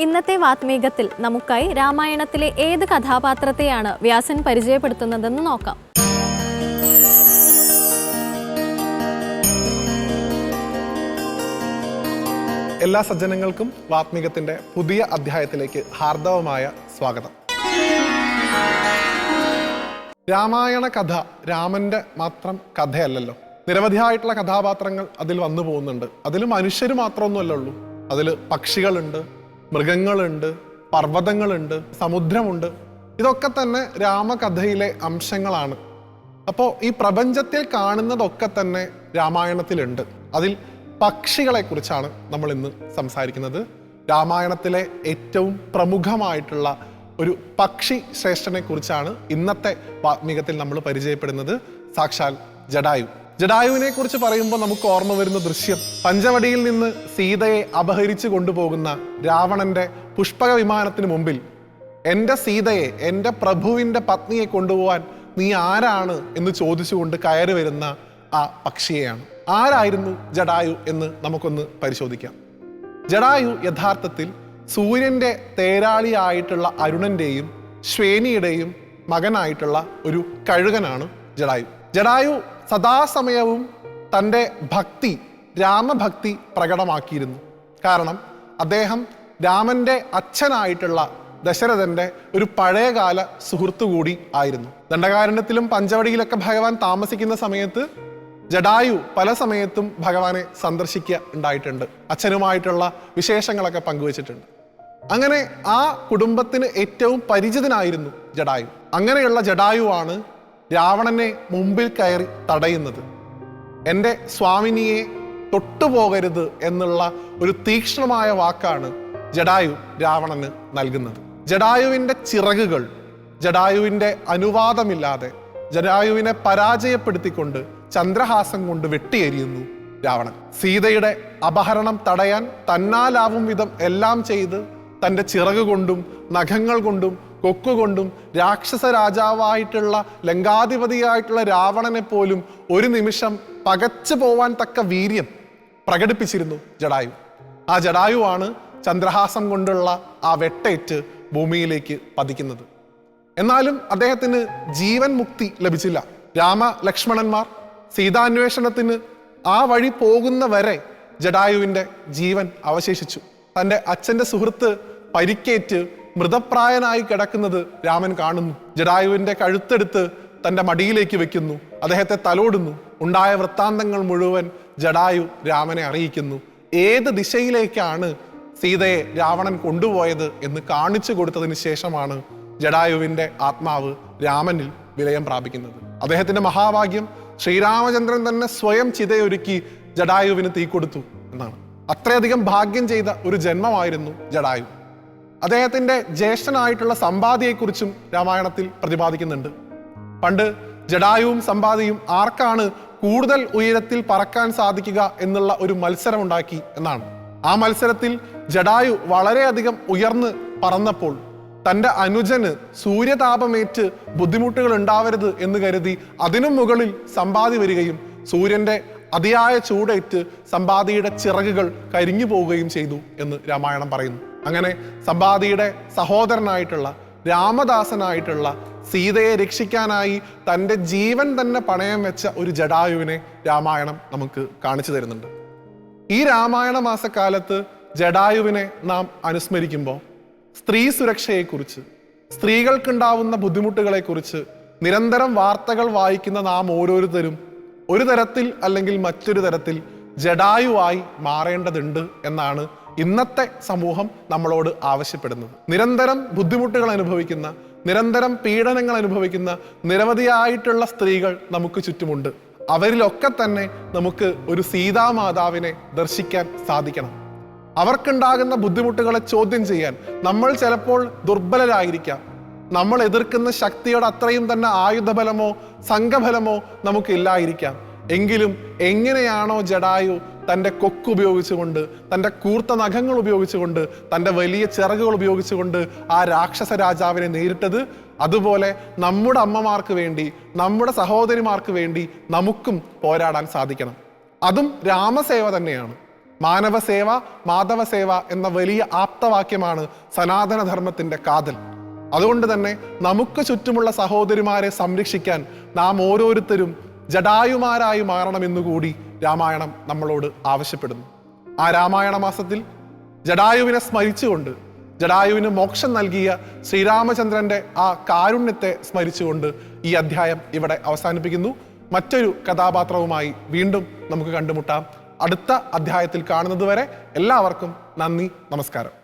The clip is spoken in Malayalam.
ഇന്നത്തെ വാത്മീകത്തിൽ നമുക്കായി രാമായണത്തിലെ ഏത് കഥാപാത്രത്തെയാണ് വ്യാസൻ പരിചയപ്പെടുത്തുന്നതെന്ന് നോക്കാം. എല്ലാ സജ്ജനങ്ങൾക്കും വാത്മീകത്തിന്റെ പുതിയ അധ്യായത്തിലേക്ക് ഹാർദവമായ സ്വാഗതം. രാമായണ കഥ രാമന്റെ മാത്രം കഥയല്ലല്ലോ. നിരവധിയായിട്ടുള്ള കഥാപാത്രങ്ങൾ അതിൽ വന്നു പോകുന്നുണ്ട്. അതിൽ മനുഷ്യർ മാത്രമൊന്നുമല്ല ഉള്ളൂ. അതിൽ പക്ഷികളുണ്ട്. മൃഗങ്ങളുണ്ട് പർവതങ്ങളുണ്ട് സമുദ്രമുണ്ട്. ഇതൊക്കെ തന്നെ രാമകഥയിലെ അംശങ്ങളാണ്. അപ്പോൾ ഈ പ്രപഞ്ചത്തിൽ കാണുന്നതൊക്കെ തന്നെ രാമായണത്തിലുണ്ട്. അതിൽ പക്ഷികളെ കുറിച്ചാണ് നമ്മൾ ഇന്ന് സംസാരിക്കുന്നത്. രാമായണത്തിലെ ഏറ്റവും പ്രമുഖമായിട്ടുള്ള ഒരു പക്ഷി ശ്രേഷ്ഠനെ കുറിച്ചാണ് ഇന്നത്തെ വാത്മീകത്തിൽ നമ്മൾ പരിചയപ്പെടുന്നത്. സാക്ഷാൽ ജഡായു. ജഡായുവിനെ കുറിച്ച് പറയുമ്പോൾ നമുക്ക് ഓർമ്മ വരുന്ന ദൃശ്യം. പഞ്ചവടിയിൽ നിന്ന് സീതയെ അപഹരിച്ചു കൊണ്ടുപോകുന്ന രാവണന്റെ പുഷ്പക വിമാനത്തിന് മുമ്പിൽ എന്റെ സീതയെ എന്റെ പ്രഭുവിന്റെ പത്നിയെ കൊണ്ടുപോകാൻ നീ ആരാണ്? എന്ന് ചോദിച്ചുകൊണ്ട് കയറി വരുന്ന ആ പക്ഷിയെയാണ്. ആരായിരുന്നു ജഡായു എന്ന് നമുക്കൊന്ന് പരിശോധിക്കാം. ജഡായു യഥാർത്ഥത്തിൽ സൂര്യന്റെ തേരാളിയായിട്ടുള്ള അരുണന്റെയും ശ്വേനിയുടെയും മകനായിട്ടുള്ള ഒരു കഴുകനാണ് ജഡായു. ജഡായു സദാസമയവും തന്റെ ഭക്തി രാമഭക്തി പ്രകടമാക്കിയിരുന്നു. കാരണം അദ്ദേഹം രാമന്റെ അച്ഛനായിട്ടുള്ള ദശരഥന്റെ ഒരു പഴയകാല സുഹൃത്തു കൂടി ആയിരുന്നു. ദണ്ഡകാരണ്യത്തിലും പഞ്ചവടിയിലൊക്കെ ഭഗവാൻ താമസിക്കുന്ന സമയത്ത് ജഡായു പല സമയത്തും ഭഗവാനെ സന്ദർശിക്കുക ഉണ്ടായിട്ടുണ്ട്. അച്ഛനുമായിട്ടുള്ള വിശേഷങ്ങളൊക്കെ പങ്കുവച്ചിട്ടുണ്ട്. അങ്ങനെ ആ കുടുംബത്തിന് ഏറ്റവും പരിചിതനായിരുന്നു ജഡായു. അങ്ങനെയുള്ള ജഡായുവാണ് രാവണനെ മുമ്പിൽ കയറി തടയുന്നത്. എന്റെ സ്വാമിനിയെ തൊട്ടുപോകരുത് എന്നുള്ള ഒരു തീക്ഷ്ണമായ വാക്കാണ് ജഡായു രാവണന് നൽകുന്നത്. ജഡായുവിന്റെ ചിറകുകൾ ജഡായുവിന്റെ അനുവാദമില്ലാതെ ജഡായുവിനെ പരാജയപ്പെടുത്തിക്കൊണ്ട് ചന്ദ്രഹാസം കൊണ്ട് വെട്ടിയെരിയുന്നു രാവണൻ. സീതയുടെ അപഹരണം തടയാൻ തന്നാലാവും വിധം എല്ലാം ചെയ്ത് തന്റെ ചിറകുകൊണ്ടും നഖങ്ങൾ കൊണ്ടും കൊക്കുകൊണ്ടും രാക്ഷസ രാജാവായിട്ടുള്ള ലങ്കാധിപതിയായിട്ടുള്ള രാവണനെ പോലും ഒരു നിമിഷം പകച്ചു പോവാൻ തക്ക വീര്യം പ്രകടിപ്പിച്ചിരുന്നു ജടായു ആ ജടായുവാണ് ചന്ദ്രഹാസം കൊണ്ടുള്ള ആ വെട്ടേറ്റ് ഭൂമിയിലേക്ക് പതിക്കുന്നത്. എന്നാലും അദ്ദേഹത്തിന് ജീവൻ മുക്തി ലഭിച്ചില്ല. രാമ ലക്ഷ്മണന്മാർ സീതാന്വേഷണത്തിന് ആ വഴി പോകുന്ന വരെ ജഡായുവിന്റെ ജീവൻ അവശേഷിച്ചു. തന്റെ അച്ഛന്റെ സുഹൃത്ത് പരിക്കേറ്റ് മൃതപ്രായനായി കിടക്കുന്നത് രാമൻ കാണുന്നു. ജഡായുവിന്റെ കഴുത്തെടുത്ത് തന്റെ മടിയിലേക്ക് വെക്കുന്നു. അദ്ദേഹത്തെ തലോടുന്നു. ഉണ്ടായ വൃത്താന്തങ്ങൾ മുഴുവൻ ജഡായു രാമനെ അറിയിക്കുന്നു. ഏത് ദിശയിലേക്കാണ് സീതയെ രാവണൻ കൊണ്ടുപോയത് എന്ന് കാണിച്ചു കൊടുത്തതിന് ശേഷമാണ് ജഡായുവിന്റെ ആത്മാവ് രാമനിൽ വിലയം പ്രാപിക്കുന്നത്. അദ്ദേഹത്തിന്റെ മഹാഭാഗ്യം ശ്രീരാമചന്ദ്രൻ തന്നെ സ്വയം ചിതയൊരുക്കി ജഡായുവിന് തീ കൊടുത്തു എന്നാണ്. അത്രയധികം ഭാഗ്യം ചെയ്ത ഒരു ജന്മമായിരുന്നു ജഡായു. അദ്ദേഹത്തിന്റെ ജ്യേഷ്ഠനായിട്ടുള്ള സമ്പാദിയെക്കുറിച്ചും രാമായണത്തിൽ പ്രതിപാദിക്കുന്നുണ്ട്. പണ്ട് ജഡായുവും സമ്പാദിയും ആർക്കാണ് കൂടുതൽ ഉയരത്തിൽ പറക്കാൻ സാധിക്കുക എന്നുള്ള ഒരു മത്സരം ഉണ്ടാക്കി എന്നാണ്. ആ മത്സരത്തിൽ ജഡായു വളരെയധികം ഉയർന്ന് പറന്നപ്പോൾ തന്റെ അനുജന് സൂര്യതാപമേറ്റ് ബുദ്ധിമുട്ടുകൾ ഉണ്ടാവരുത് എന്ന് കരുതി അതിനും മുകളിൽ സമ്പാദി വരികയും സൂര്യന്റെ അതിയായ ചൂടേറ്റ് സമ്പാദിയുടെ ചിറകുകൾ കരിഞ്ഞു പോവുകയും ചെയ്തു എന്ന് രാമായണം പറയുന്നു. അങ്ങനെ സമ്പാദിയുടെ സഹോദരനായിട്ടുള്ള രാമദാസനായിട്ടുള്ള സീതയെ രക്ഷിക്കാനായി തന്റെ ജീവൻ തന്നെ പണയം വെച്ച ഒരു ജഡായുവിനെ രാമായണം നമുക്ക് കാണിച്ചു തരുന്നുണ്ട്. ഈ രാമായണ മാസക്കാലത്ത് ജഡായുവിനെ നാം അനുസ്മരിക്കുമ്പോൾ സ്ത്രീ സുരക്ഷയെക്കുറിച്ച് സ്ത്രീകൾക്കുണ്ടാവുന്ന ബുദ്ധിമുട്ടുകളെക്കുറിച്ച് നിരന്തരം വാർത്തകൾ വായിക്കുന്ന നാം ഓരോരുത്തരും ഒരു തരത്തിൽ അല്ലെങ്കിൽ മറ്റൊരു തരത്തിൽ ജഡായുവായി മാറേണ്ടതുണ്ട് എന്നാണ് ഇന്നത്തെ സമൂഹം നമ്മളോട് ആവശ്യപ്പെടുന്നത്. നിരന്തരം ബുദ്ധിമുട്ടുകൾ അനുഭവിക്കുന്ന നിരന്തരം പീഡനങ്ങൾ അനുഭവിക്കുന്ന നിരവധിയായിട്ടുള്ള സ്ത്രീകൾ നമുക്ക് ചുറ്റുമുണ്ട്. അവരിലൊക്കെ തന്നെ നമുക്ക് ഒരു സീതാമാതാവിനെ ദർശിക്കാൻ സാധിക്കണം. അവർക്കുണ്ടാകുന്ന ബുദ്ധിമുട്ടുകളെ ചോദ്യം ചെയ്യാൻ നമ്മൾ ചിലപ്പോൾ ദുർബലരായിരിക്കാം. നമ്മൾ എതിർക്കുന്ന ശക്തിയുടെ അത്രയും തന്നെ ആയുധബലമോ സംഘബലമോ നമുക്കില്ലായിരിക്കാം എങ്കിലും എങ്ങനെയാണോ ജഡായു തന്റെ കൊക്ക് ഉപയോഗിച്ചുകൊണ്ട് തന്റെ കൂർത്ത നഖങ്ങൾ ഉപയോഗിച്ചുകൊണ്ട് തന്റെ വലിയ ചിറകുകൾ ഉപയോഗിച്ചുകൊണ്ട് ആ രാക്ഷസ രാജാവിനെ നേരിട്ടത്. അതുപോലെ നമ്മുടെ അമ്മമാർക്ക് വേണ്ടി നമ്മുടെ സഹോദരിമാർക്ക് വേണ്ടി നമുക്കും പോരാടാൻ സാധിക്കണം. അതും രാമസേവ തന്നെയാണ്. മാനവസേവ മാധവസേവ എന്ന വലിയ ആപ്തവാക്യമാണ് സനാതനധർമ്മത്തിന്റെ കാതൽ. അതുകൊണ്ട് തന്നെ നമുക്ക് ചുറ്റുമുള്ള സഹോദരിമാരെ സംരക്ഷിക്കാൻ നാം ഓരോരുത്തരും ജഡായുമാരായി മാറണമെന്നുകൂടി രാമായണം നമ്മളോട് ആവശ്യപ്പെടുന്നു. ആ രാമായണ മാസത്തിൽ ജഡായുവിനെ സ്മരിച്ചുകൊണ്ട് ജഡായുവിന് മോക്ഷം നൽകിയ ശ്രീരാമചന്ദ്രന്റെ ആ കാരുണ്യത്തെ സ്മരിച്ചുകൊണ്ട് ഈ അധ്യായം ഇവിടെ അവസാനിപ്പിക്കുന്നു. മറ്റൊരു കഥാപാത്രവുമായി വീണ്ടും നമുക്ക് കണ്ടുമുട്ടാം. അടുത്ത അധ്യായത്തിൽ കാണുന്നതുവരെ എല്ലാവർക്കും നന്ദി നമസ്കാരം.